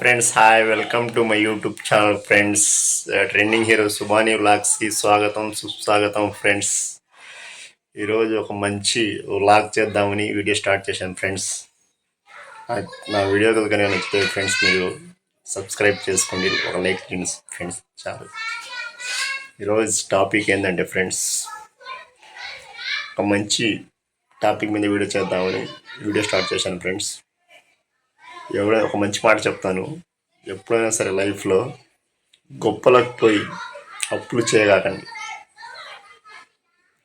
Friends hi welcome to my YouTube channel friends trending hero Subani వ్లాగ్స్కి స్వాగతం సుస్వాగతం friends ఈరోజు ఒక మంచి వ్లాగ్ చేద్దామని వీడియో స్టార్ట్ చేశాను ఫ్రెండ్స్ నా- వీడియో కనుక నచ్చితే ఫ్రెండ్స్ మీరు సబ్స్క్రైబ్ చేసుకోండి. ఒక లైక్ చేయండి ఫ్రెండ్స్ చాలు. ఈరోజు టాపిక్ ఏంటంటే ఫ్రెండ్స్ ఒక మంచి టాపిక్ మీద వీడియో చేద్దామని వీడియో స్టార్ట్ చేశాను ఫ్రెండ్స్ ఎవడైనా ఒక మంచి మాట చెప్తాను. ఎప్పుడైనా సరే లైఫ్లో గొప్పలకు పోయి అప్పులు చేయగాకండి.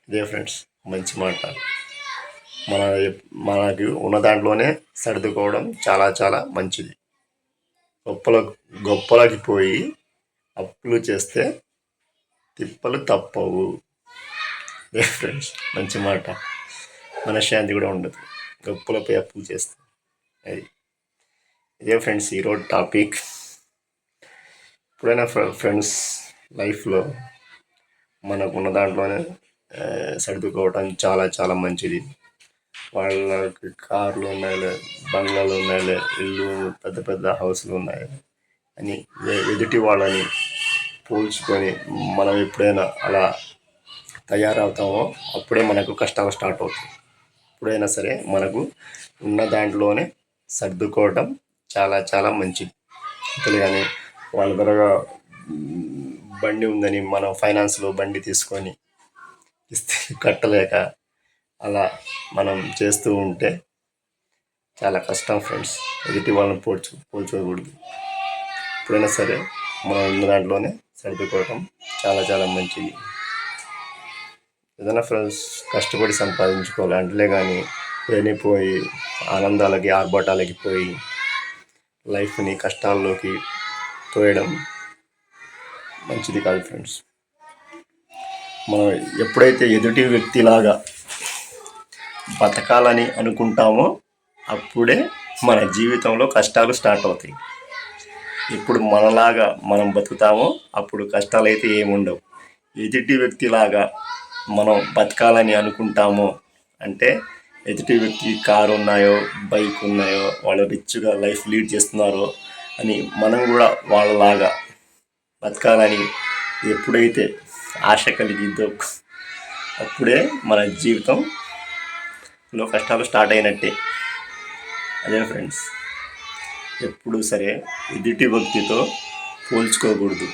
ఇదే ఫ్రెండ్స్ మంచి మాట. మన మనకి ఉన్న దాంట్లోనే సర్దుకోవడం చాలా చాలా మంచిది. గొప్పల గొప్పలకి పోయి అప్పులు చేస్తే తిప్పలు తప్పవు. ఇదే ఫ్రెండ్స్ మంచి మాట. మనశ్శాంతి కూడా ఉండదు. గొప్పలపై అప్పులు చేస్తే. అది. ఇదే ఫ్రెండ్స్ ఈరోజు టాపిక్ ఎప్పుడైనా ఫ్రెండ్స్ లైఫ్లో మనకు ఉన్న దాంట్లోనే సర్దుకోవడం సర్దుకోవటం చాలా చాలా మంచిది. వాళ్ళకి కార్లు ఉన్నాయిలే బంగ్లాలు ఉన్నాయిలే ఇల్లు పెద్ద పెద్ద హౌస్లు ఉన్నాయి అని ఎ- ఎదుటి వాళ్ళని పోల్చుకొని మనం ఎప్పుడైనా అలా తయారవుతామో అప్పుడే మనకు కష్టాలు స్టార్ట్ అవుతుంది ఎప్పుడైనా సరే మనకు ఉన్న దాంట్లోనే సర్దుకోవటం చాలా చాలా మంచిది కానీ వాళ్ళ దగ్గర బండి ఉందని మనం ఫైనాన్స్లో బండి తీసుకొని ఇస్తే కట్టలేక అలా మనం చేస్తూ ఉంటే చాలా కష్టం ఫ్రెండ్స్ ఎదుటి వాళ్ళని పోల్చు పోల్చుకోకూడదు ఎప్పుడైనా సరే మనం ఉన్న దాంట్లోనే సర్దుకోవటం చాలా చాలా మంచిది. ఏదైనా ఫ్రెండ్స్ కష్టపడి సంపాదించుకోవాలి అంటలే కానీ లేనిపోయి ఆనందాలకి ఆర్భాటాలకి పోయి లైఫ్ని కష్టాల్లోకి తోయడం మంచిది కాదు ఫ్రెండ్స్ మనం ఎప్పుడైతే ఎదుటి వ్యక్తిలాగా బతకాలని అనుకుంటామో అప్పుడే మన జీవితంలో కష్టాలు స్టార్ట్ అవుతాయి. ఇప్పుడు మనలాగా మనం బతుకుతామో అప్పుడు కష్టాలు అయితే ఏముండవు ఎదుటి వ్యక్తిలాగా మనం బతకాలని అనుకుంటామో అంటే ఎదుటి వ్యక్తి కారు ఉన్నాయో బైక్ ఉన్నాయో వాళ్ళు రిచ్గా లైఫ్ లీడ్ చేస్తున్నారో అని మనం కూడా వాళ్ళలాగా బతకాలని ఎప్పుడైతే ఆశ కలిగిద్దో అప్పుడే మన జీవితంలో కష్టాలు స్టార్ట్ అయినట్టే. అదే ఫ్రెండ్స్ ఎప్పుడు సరే ఎదుటి వ్యక్తితో పోల్చుకోకూడదు.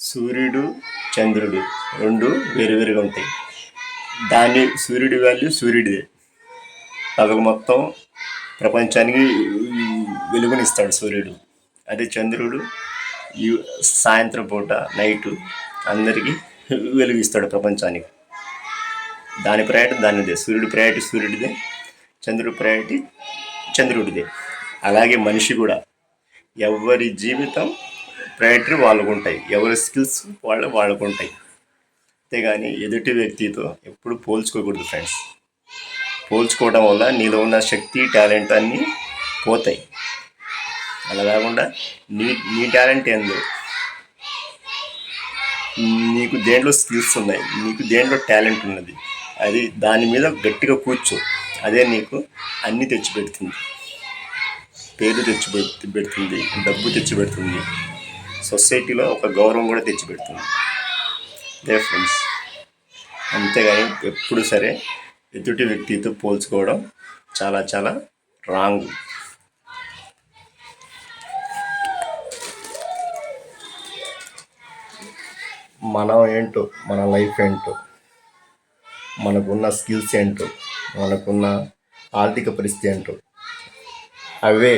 సూర్యుడు చంద్రుడు రెండు వేరువేరుగా ఉంటాయి. దాన్ని సూర్యుడి వాల్యూ సూర్యుడిదే. పగలు మొత్తం ప్రపంచానికి వెలుగునిస్తాడు సూర్యుడు. అదే చంద్రుడు ఈ సాయంత్రం పూట నైటు అందరికీ వెలుగిస్తాడు ప్రపంచానికి. దాని ప్రయారిటీ దానిదే. సూర్యుడి ప్రయారిటీ సూర్యుడిదే చంద్రుడి ప్రయారిటీ చంద్రుడిదే. అలాగే మనిషి కూడా. ఎవరి జీవితం ప్రయారిటీ వాళ్ళకు ఉంటాయి. ఎవరి స్కిల్స్ వాళ్ళు వాళ్ళకు ఉంటాయి. అంతేగాని ఎదుటి వ్యక్తితో ఎప్పుడు పోల్చుకోకూడదు ఫ్రెండ్స్. పోల్చుకోవడం వల్ల నీలో ఉన్న శక్తి టాలెంట్ అన్నీ పోతాయి. అలా కాకుండా నీ నీ టాలెంట్ ఏందో నీకు దేంట్లో స్కిల్స్ ఉన్నాయి నీకు దేంట్లో టాలెంట్ ఉన్నది అది దాని మీద గట్టిగా కూర్చో. అదే నీకు అన్నీ తెచ్చిపెడుతుంది. పేరు తెచ్చి పెడుతుంది డబ్బు తెచ్చిపెడుతుంది. సొసైటీలో ఒక గౌరవం కూడా తెచ్చిపెడుతుంది. అదే ఫ్రెండ్స్ అంతేగాని ఎప్పుడు సరే ఎదుటి వ్యక్తితో పోల్చుకోవడం చాలా చాలా రాంగ్. మనం ఏంటో మన లైఫ్ ఏంటో మనకున్న స్కిల్స్ ఏంటో మనకున్న ఆర్థిక పరిస్థితి ఏంటో అవే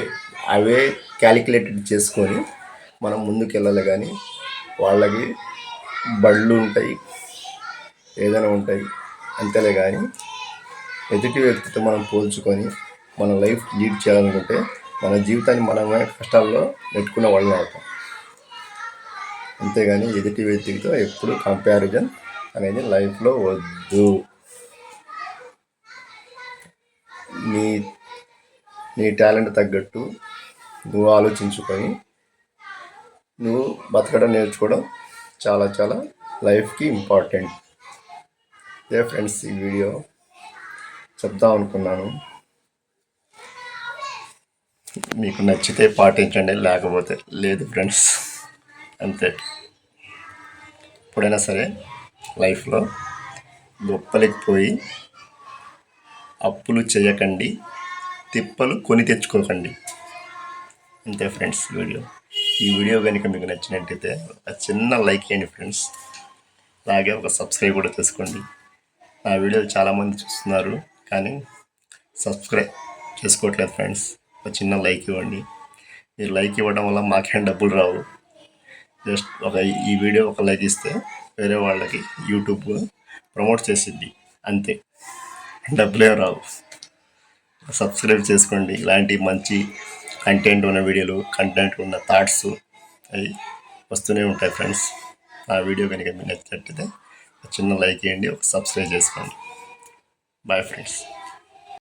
అవే క్యాలిక్యులేటెడ్ చేసుకొని మనం ముందుకెళ్ళాలి కానీ వాళ్ళకి బళ్ళు ఉంటాయి ఏదైనా ఉంటాయి అంతేలే కానీ ఎదుటి వ్యక్తితో మనం పోల్చుకొని మన లైఫ్ లీడ్ చేయాలనుకుంటే మన జీవితాన్ని మనమే కష్టాల్లో నెట్టుకున్న వాళ్ళని అవుతాం. అంతేగాని ఎదుటి వ్యక్తితో ఎప్పుడు కంపారిజన్ అనేది లైఫ్లో వద్దు. నీ నీ టాలెంట్ తగ్గట్టు నువ్వు ఆలోచించుకొని నువ్వు బతకడం నేర్చుకోవడం చాలా చాలా లైఫ్కి ఇంపార్టెంట్. ఇదే ఫ్రెండ్స్ ఈ వీడియో చెప్దాం అనుకున్నాను. మీకు నచ్చితే పాటించండి లేకపోతే లేదు ఫ్రెండ్స్. అంతే. ఎప్పుడైనా సరే లైఫ్లో గొప్పలకి పోయి అప్పులు చేయకండి తిప్పలు కొని తెచ్చుకోకండి. అంతే ఫ్రెండ్స్ వీడియో. ఈ వీడియో కనుక మీకు నచ్చినట్టయితే ఒక చిన్న లైక్ చేయండి ఫ్రెండ్స్. అలాగే ఒక సబ్స్క్రైబ్ కూడా చేసుకోండి. నా వీడియోలు చాలామంది చూస్తున్నారు. కానీ సబ్స్క్రైబ్ చేసుకోవట్లేదు ఫ్రెండ్స్. ఒక చిన్న లైక్ ఇవ్వండి. మీరు లైక్ ఇవ్వడం వల్ల మాకేం డబ్బులు రావు. జస్ట్ ఒక ఈ వీడియో ఒక లైక్ ఇస్తే వేరే వాళ్ళకి యూట్యూబ్ ప్రమోట్ చేసిద్ది. అంతే. డబ్బులే రావు. సబ్స్క్రైబ్ చేసుకోండి. ఇలాంటి మంచి కంటెంట్ ఉన్న వీడియోలు కంటెంట్ ఉన్న థాట్స్ అవి వస్తూనే ఉంటాయి ఫ్రెండ్స్. ఆ వీడియో కనుక మీకు నచ్చినట్టయితే ఒక చిన్న లైక్ ఇవ్వండి. ఒక సబ్స్క్రైబ్ చేసుకోండి. Bye friends